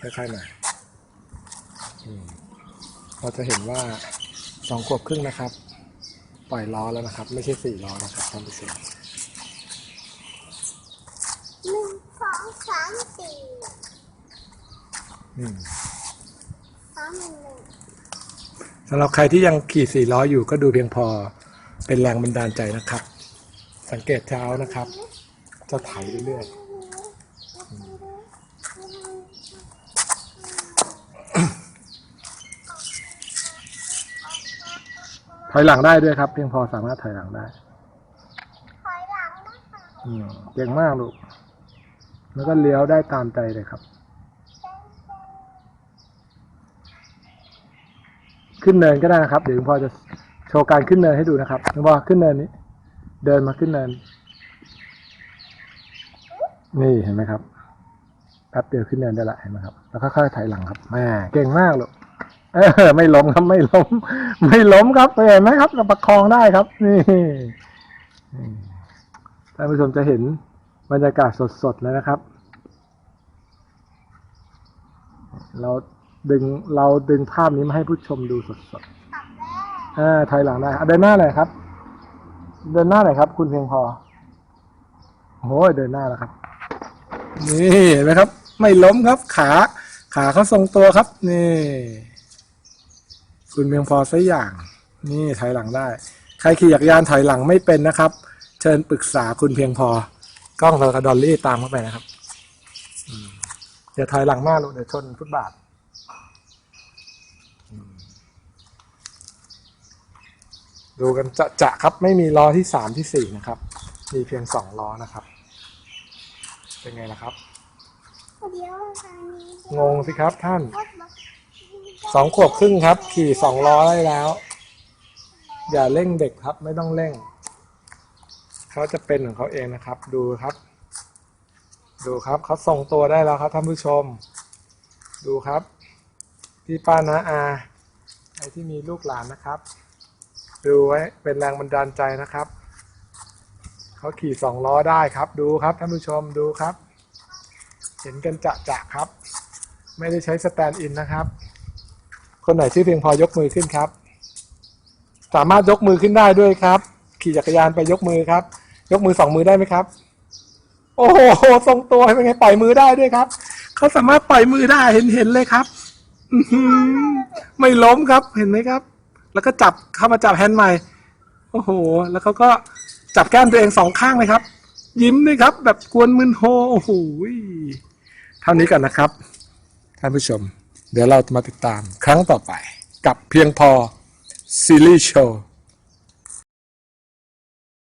ค่อยๆมาอืมเราจะเห็นว่าสองขวบครึ่งนะครับ ปล่อยล้อแล้วนะครับ ไม่ใช่สี่ล้อนะครับท่านผู้ชมหนึ่งสองสามสี่อืมสามหนึ่งหนึ่งสำหรับใครที่ยังขี่สี่ล้ออยู่ก็ดูเพียงพอเป็นแรงบันดาลใจนะครับ สังเกตเท้านะครับ จะไถเรื่อยๆ อยหลังได้ด้วยครับ เพียงพอสามารถถอยหลังได้ถอยหลังนะคะอืมเก่งมากลูก แล้วก็เลี้ยวได้ตามใจเลยครับ ขึ้นเนินก็ได้นะครับ เดี๋ยวคุณพ่อจะโชว์การขึ้นเนินให้ดูนะครับคุณพ่อขึ้นเนินนี้ เดินมาขึ้นเนิน นี่เห็นไหมครับแป๊บเดียวขึ้นเนินได้ละเห็นไหมครับ แล้วค่อยๆถอยหลังครับแม่เก่งมากลูก เออ ไม่ล้มครับ ไม่ล้ม ไม่ล้มครับเห็นไหมครับเราประคองได้ครับนี่นี่ท่านผู้ชมจะเห็นบรรยากาศสดๆเลยนะครับ เราดึงเราดึงภาพนี้มาให้ผู้ชมดูสดกลับแล้วๆอ่าถอยหลังได้อะเดินหน้าหน่อยครับ เดินหน้าหน่อยครับ คุณเพียงพอโอ้ยเดินหน้าแล้วครับ นี่เห็นไหมครับ ไม่ล้มครับ ขา ขาเขาทรงตัวครับ นี่ คุณเพียงพอสักอย่าง นี่ถอยหลังได้ ใครขี่จักรยานถอยหลังไม่เป็นนะครับ เชิญปรึกษาคุณเพียงพอกล้องเรากระดอลลี่ตามเข้าไปนะครับอืมอย่าถอยหลังมากลูกเดี๋ยวชนฟุตบาทดูกันจะจะครับไม่มีล้อที่สามที่สี่นะครับ มีเพียงสองล้อนะครับ เป็นไงล่ะครับเดี๋ยวทางนี้งงสิครับท่าน รถบัส สองขวบครึ่งครับ ขี่สองล้อได้แล้ว อย่าเร่งเด็กครับ ไม่ต้องเร่ง เขาจะเป็นของเขาเองนะครับ ดูครับ ดูครับเขาทรงตัวได้แล้วครับท่านผู้ชม ดูครับ พี่ป้านะอาไอที่มีลูกหลานนะครับ ดูไว้เป็นแรงบันดาลใจนะครับเขาขี่สองล้อได้ครับ ดูครับท่านผู้ชมดูครับ เห็นกันจะจะครับ ไม่ได้ใช้สแตนด์อินนะครับ คนไหนชื่อเพียงพอยกมือขึ้นครับ สามารถยกมือขึ้นได้ด้วยครับ ขี่จักรยานไปยกมือครับ ยกมือสองมือได้ไหมครับ โอ้โหทรงตัวเป็นไงปล่อยมือได้ด้วยครับเขาสามารถปล่อยมือได้เห็นเห็นเลยครับไม่ล้มครับเห็นไหมครับ แล้วก็จับเข้ามาจับแฮนด์ใหม่โอ้โห แล้วเขาก็จับแก้มตัวเองสองข้างเลยครับ ยิ้มด้วยครับ แบบกวนมึนโฮโอ้โหเท่านี้ก่อนนะครับท่านผู้ชม เดี๋ยวเรามาติดตามครั้งต่อไป กับเพียงพอซีรีส์โชว์